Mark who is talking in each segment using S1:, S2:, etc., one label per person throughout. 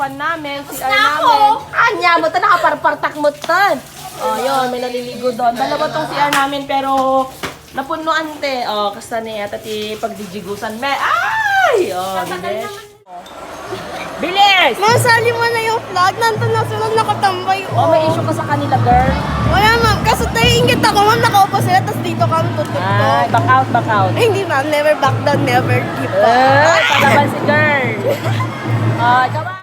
S1: fan namin, si R namin. Anya mo, ta nakaparpartak mo tan. Oh, yun, may naliligo doon. Dalawa tong CR namin, pero napunuan te. Oh, kasta niya, tati pagdijigusan me. Ay! Oh, bilis. Bilis!
S2: Masali mo na yung vlog. Nandun na sila nakatambay.
S1: Oh, may issue ka sa kanila, girl.
S2: Wala ma'am. Kaso tayo ingit ako ma'am. Nakaupo sila. Tapos dito kami tutok
S1: Ay, back out, back out.
S2: Eh, hindi ma'am. Never back down. Never give up.
S1: Ay, palaban si girl. Ah, tama.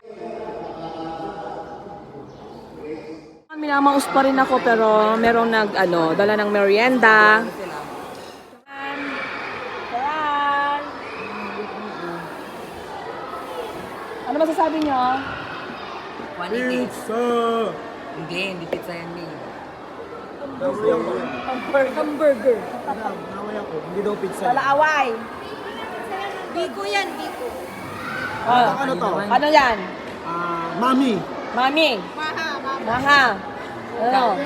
S1: Minamaus pa rin ako pero merong nag ano, dala ng merienda. Ano masasabi niyo?
S3: Pizza! Hindi, hindi pizza yan, May.
S1: Hamburger.
S4: Naway ako, hindi daw pizza.
S1: Talaaway.
S2: Biko yan. Biko.
S1: Ah,
S4: Ano to?
S1: ano yan?
S4: Ah, mami.
S1: Mami.
S2: Maha. Maha.
S1: Ano?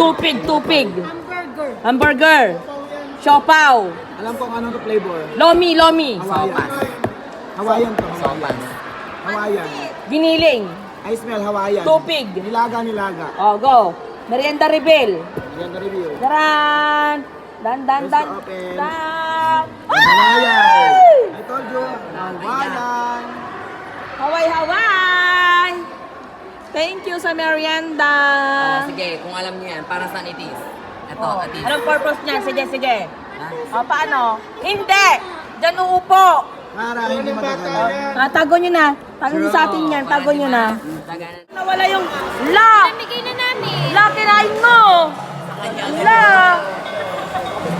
S1: Tupig, tupig.
S2: Hamburger.
S1: Hamburger. Siopaw.
S4: Alam ko kung anong to flavor.
S1: Lomi, lomi.
S4: Hawaiian. Hawaiian to.
S3: Sopas.
S4: Hawaiian.
S1: Giniling.
S4: I smell Hawaiian.
S1: Tupig.
S4: Nilaga, nilaga.
S1: Oh, go. Merienda Rebel.
S4: Na review.
S1: Daran. Dan, dan, dan. Dan.
S4: Hawaiian. I told you. Hawaiian.
S1: Hawaii, Hawaii. Thank you sa merienda.
S3: Oh, sige, kung alam niyo yan, para saan it is? Ito,
S1: Oh,
S3: at is.
S1: Anong purpose niyan? Sige, sige.
S3: Ha?
S1: O, paano? Hindi! Diyan uupo.
S4: Para hindi matagal.
S1: Ah, tago nyo na. Tago nyo sa atin yan. Tago nyo na.
S3: Taganan.
S1: Nawala yung la!
S2: Bigay na namin.
S1: La, kinain mo! La!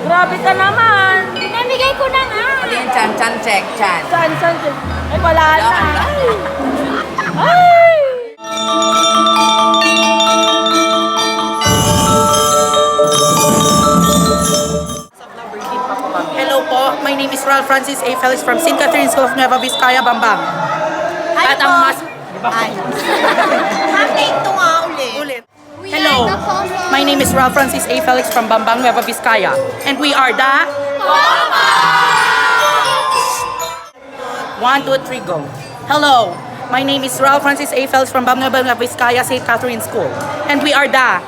S1: Grabe ka naman!
S2: Namigay ko na nga.
S3: Ano yan, Chan? Chan check, Chan.
S1: Saan, saan, saan? Ay, wala na.
S5: Francis A. Felix from St. Catherine School of Nueva Vizcaya, Bambang. At ang mas...
S2: Update to nga ulit.
S5: Ulit. Hello, my name is Ralph Francis A. Felix from Bambang, Nueva Vizcaya. And we are the... One, two, three, go. Hello, my name is Ralph Francis A. Felix from Bambang, Nueva Vizcaya, St. Catherine School. And we are the...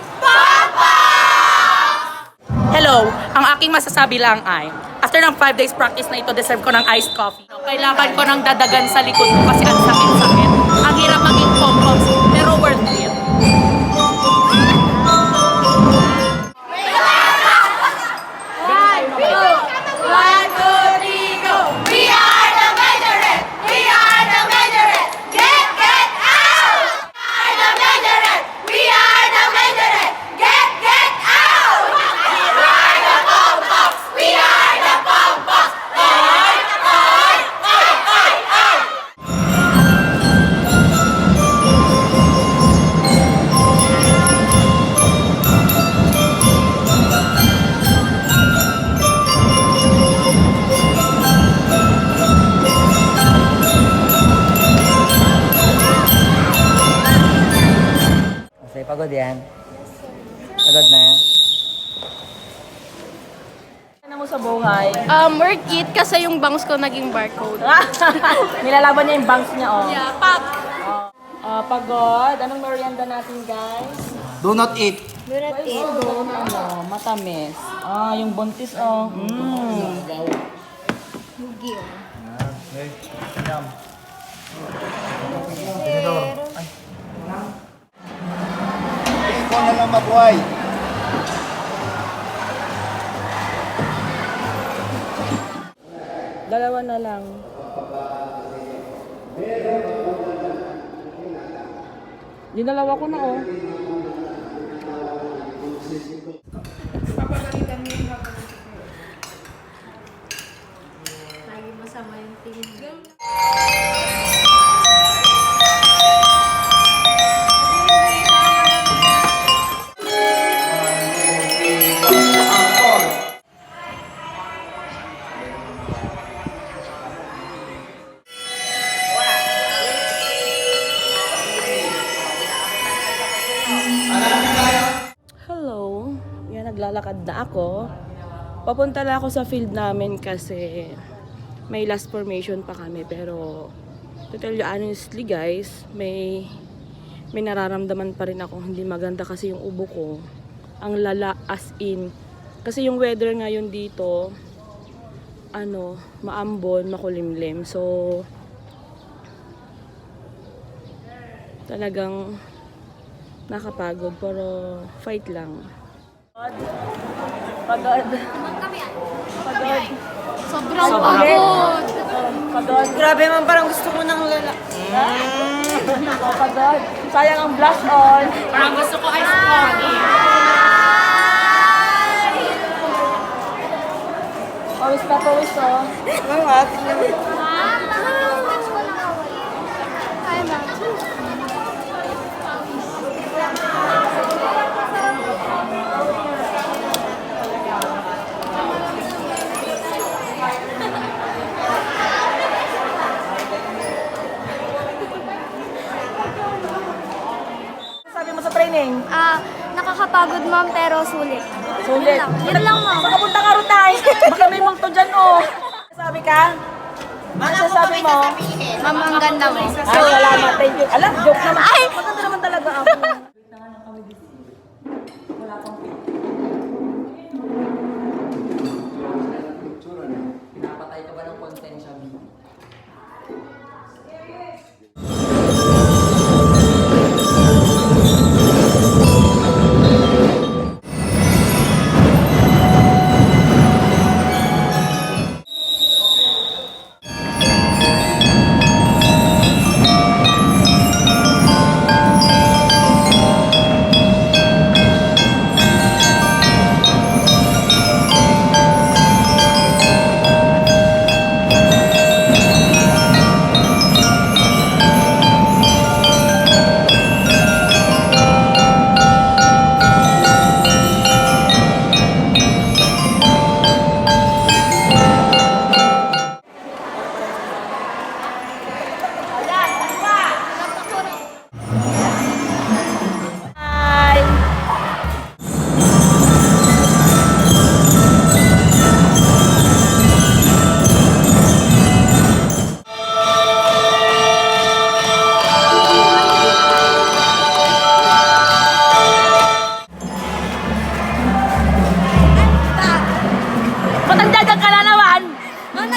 S5: Hello, ang aking masasabi lang ay, after ng 5 days practice na ito, deserve ko ng iced coffee. Kailangan ko ng dadagan sa likod ko kasi ang sakit-sakit. Ang hirap maging pom-poms,
S3: pagod yan. Pagod na.
S1: Ano mo sa buhay?
S2: Um, worth it kasi yung bangs ko naging barcode.
S1: Nilalaban niya yung banks niya, oh.
S2: Yeah, pop!
S1: Ah, pagod. Anong merienda natin, guys?
S4: Do not eat.
S2: Worth it.
S1: Ano, matamis. Ah, yung buntis, oh. Mm.
S4: Ikaw na lang mabuhay.
S1: Dalawa na lang. Dinalawa ko na, oh.
S2: Lagi masama yung tingin.
S1: Naglalakad na ako. Papunta na ako sa field namin kasi may last formation pa kami pero To tell you honestly guys, may may nararamdaman pa rin ako hindi maganda kasi yung ubo ko. Ang lala as in. Kasi yung weather ngayon dito, ano, maambon, makulimlim. So, talagang nakapagod pero fight lang. Pagod. Pagod.
S2: Sobrang pagod.
S1: Pagod.
S3: Grabe man, parang gusto ko nang lala.
S1: Oh, pagod. Sayang ang blush on.
S5: Parang gusto ko ice coffee.
S1: Pawis na pawis oh.
S3: Mga, tignan mo.
S2: Ay, ma.
S1: Sabi mo sa training?
S2: Ah, nakakapagod ma'am pero sulit.
S1: Sulit.
S2: Yun lang, yun lang ma'am.
S1: Baka punta ka rin tayo. Baka may multo dyan oh. Sabi ka? Ano sasabi mo?
S2: Ma'am, ang ganda mo.
S1: Ay, salamat. Thank you. Alam, joke naman. Ay! Maganda naman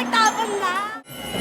S2: 大笨狼。